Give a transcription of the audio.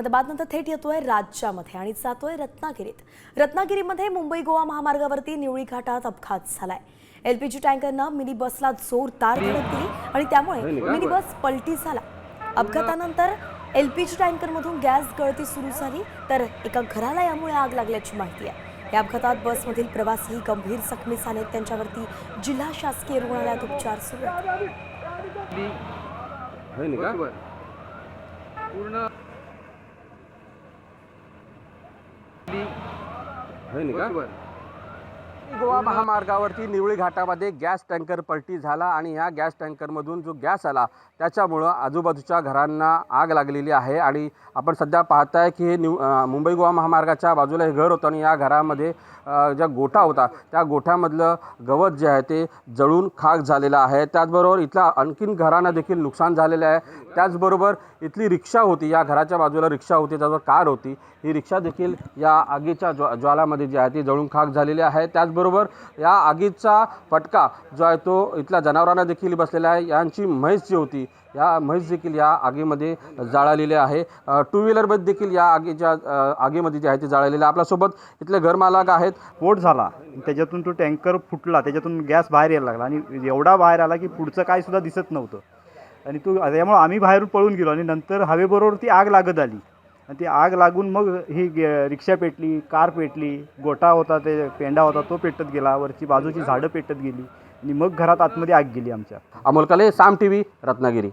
अहमदाबादनंतर थेट येतोय राज्यामध्ये आणि जातोय रत्नागिरीत. रत्नागिरीमध्ये मुंबई गोवा महामार्गावरती निवळी घाटात अपघात झालाय. एलपीजी टँकरनं मिनी बसला जोरदार धडक दिली आणि त्यामुळे मिनी बस पलटी झाला. अपघातानंतर एलपीजी टँकरमधून गॅस गळती सुरू झाली तर एका घराला यामुळे आग लागल्याची माहिती आहे. या अपघातात बसमधील प्रवासी गंभीर जखमी झालेत. त्यांच्यावरती जिल्हा शासकीय रुग्णालयात उपचार सुरू पूर्ण होय ना का बरोबर गोवा महामार्गावरती निवळी घाटामध्ये गॅस टँकर पलटी झाला आणि ह्या गॅस टँकरमधून जो गॅस आला त्याच्यामुळं आजूबाजूच्या घरांना आग लागलेली आहे आणि आपण सध्या पाहताय की हे निव मुंबई गोवा महामार्गाच्या बाजूला हे घर होतं आणि या घरामध्ये ज्या गोठा होता त्या गोठ्यामधलं गवत जे आहे ते जळून खाक झालेलं आहे. त्याचबरोबर इथला आणखीन घरांना देखील नुकसान झालेलं आहे. त्याचबरोबर इथली रिक्षा होती या घराच्या बाजूला रिक्षा होती त्याचबरोबर कार होती. ही रिक्षा देखील या आगीच्या ज्वा ज्वालामध्ये जी आहे ती जळून खाक झालेली आहे. त्याचबरोबर या आगीचा फटका जो आहे तो इथल्या जनावरांना देखील बसलेला आहे. यांची म्हैस जी होती या म्हैस देखील या आगीमध्ये जाळलेली आहे. टू व्हीलरमध्ये देखील या आगीच्या आगीमध्ये जे आहे ते जाळलेलं आहे. आपल्यासोबत इथले घरमालक आहेत. स्फोट झाला. त्याच्यातून तो टँकर फुटला. त्याच्यातून गॅस बाहेर यायला लागला. आणि एवढा बाहेर आला की पुढचं काय सुद्धा दिसत नव्हतं. आणि तो त्यामुळे आम्ही बाहेरून पळून गेलो आणि नंतर हवेबरोबर ती आग लागत आली. आणि ती आग लागून मग ही गे- रिक्षा पेटली कार पेटली गोटा होता ते पेंडा होता तो पेटत गेला वरची बाजूची झाडं पेटत गेली आणि मग घरात आतमध्ये आग गेली आमच्या. अमोल कले साम टी व्ही रत्नागिरी.